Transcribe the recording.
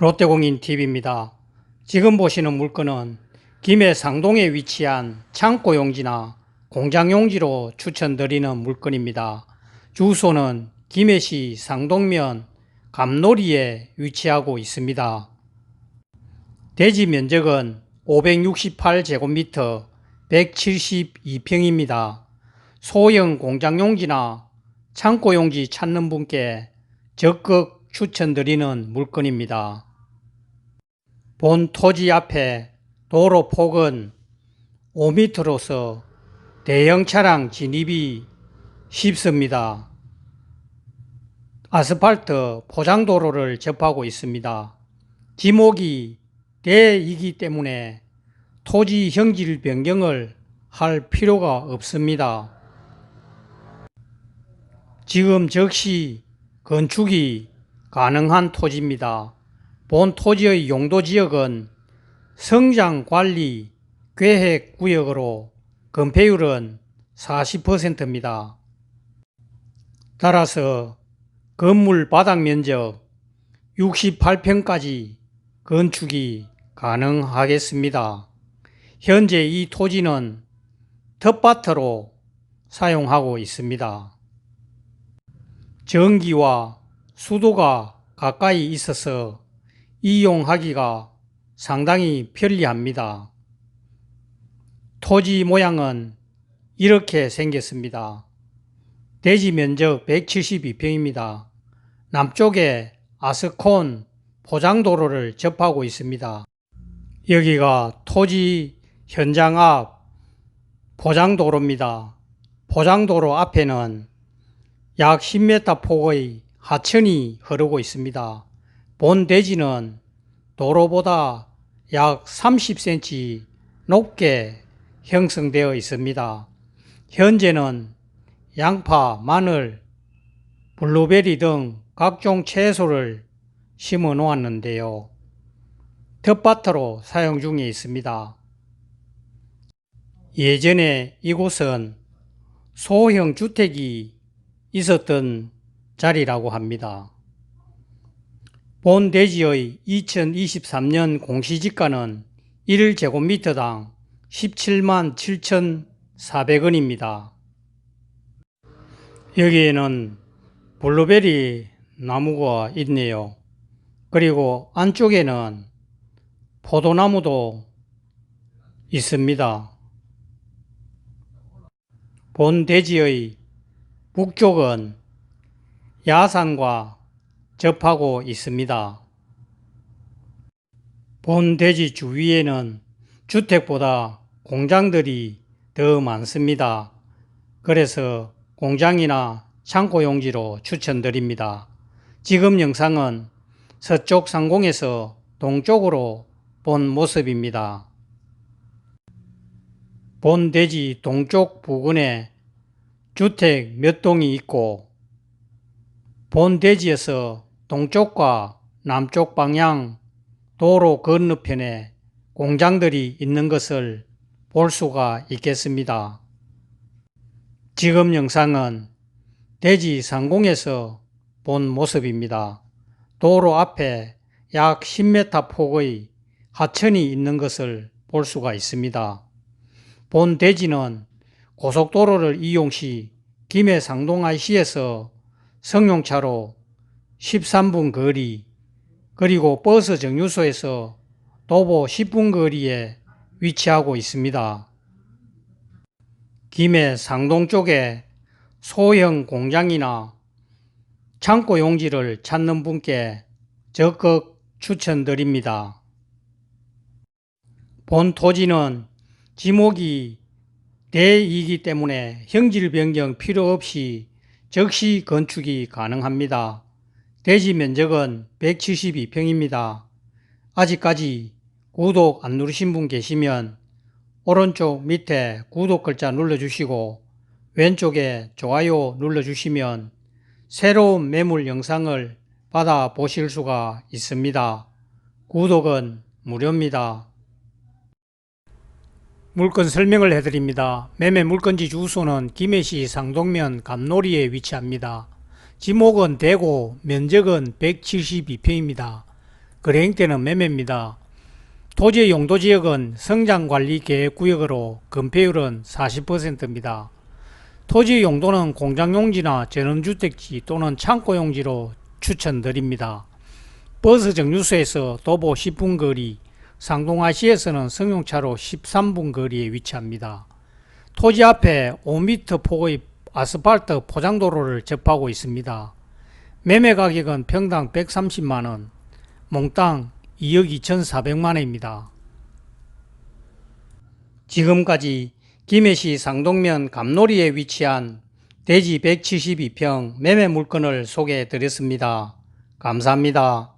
롯데공인TV입니다. 지금 보시는 물건은 김해 상동에 위치한 창고 용지나 공장 용지로 추천드리는 물건입니다. 주소는 김해시 상동면 감놀이에 위치하고 있습니다. 대지 면적은 568제곱미터 172평입니다. 소형 공장 용지나 창고 용지 찾는 분께 적극 추천드리는 물건입니다. 본 토지 앞에 도로 폭은 5m로서 대형 차량 진입이 쉽습니다. 아스팔트 포장도로를 접하고 있습니다. 지목이 대이기 때문에 토지 형질 변경을 할 필요가 없습니다. 지금 즉시 건축이 가능한 토지입니다. 본 토지의 용도 지역은 성장 관리 계획 구역으로 건폐율은 40%입니다. 따라서 건물 바닥 면적 68평까지 건축이 가능하겠습니다. 현재 이 토지는 텃밭으로 사용하고 있습니다. 전기와 수도가 가까이 있어서 이용하기가 상당히 편리합니다. 토지 모양은 이렇게 생겼습니다. 대지 면적 172평입니다. 남쪽에 아스콘 포장도로를 접하고 있습니다. 여기가 토지 현장 앞 포장도로입니다. 포장도로 앞에는 약 10m 폭의 하천이 흐르고 있습니다. 본 대지는 도로보다 약 30cm 높게 형성되어 있습니다. 현재는 양파, 마늘, 블루베리 등 각종 채소를 심어 놓았는데요. 텃밭으로 사용 중에 있습니다. 예전에 이곳은 소형 주택이 있었던 자리라고 합니다. 본 대지의 2023년 공시지가는 1제곱미터당 17만 7,400원입니다. 여기에는 블루베리 나무가 있네요. 그리고 안쪽에는 포도나무도 있습니다. 본 대지의 북쪽은 야산과 접하고 있습니다. 본 대지 주위에는 주택보다 공장들이 더 많습니다. 그래서 공장이나 창고 용지로 추천드립니다. 지금 영상은 서쪽 상공에서 동쪽으로 본 모습입니다. 본 대지 동쪽 부근에 주택 몇 동이 있고 본 대지에서 동쪽과 남쪽 방향 도로 건너편에 공장들이 있는 것을 볼 수가 있겠습니다. 지금 영상은 대지 상공에서 본 모습입니다. 도로 앞에 약 10m 폭의 하천이 있는 것을 볼 수가 있습니다. 본 대지는 고속도로를 이용 시 김해 상동IC에서 성용차로 13분 거리 그리고 버스 정류소에서 도보 10분 거리에 위치하고 있습니다. 김해 상동 쪽에 소형 공장이나 창고 용지를 찾는 분께 적극 추천드립니다. 본 토지는 지목이 대이기 때문에 형질 변경 필요 없이 즉시 건축이 가능합니다. 대지 면적은 172평입니다. 아직까지 구독 안 누르신 분 계시면 오른쪽 밑에 구독 글자 눌러주시고 왼쪽에 좋아요 눌러주시면 새로운 매물 영상을 받아 보실 수가 있습니다. 구독은 무료입니다. 물건 설명을 해드립니다. 매매 물건지 주소는 김해시 상동면 감놀이에 위치합니다. 지목은 대고 면적은 172평입니다. 거래 형태는 매매입니다. 토지의 용도 지역은 성장관리계획구역으로 건폐율은 40%입니다. 토지의 용도는 공장용지나 전원주택지 또는 창고용지로 추천드립니다. 버스 정류소에서 도보 10분 거리, 상동IC에서는 승용차로 13분 거리에 위치합니다. 토지 앞에 5m 폭의 아스팔트 포장도로를 접하고 있습니다. 매매 가격은 평당 130만원, 몽땅 2억 2,400만원입니다. 지금까지 김해시 상동면 감놀이에 위치한 대지 172평 매매 물건을 소개해 드렸습니다. 감사합니다.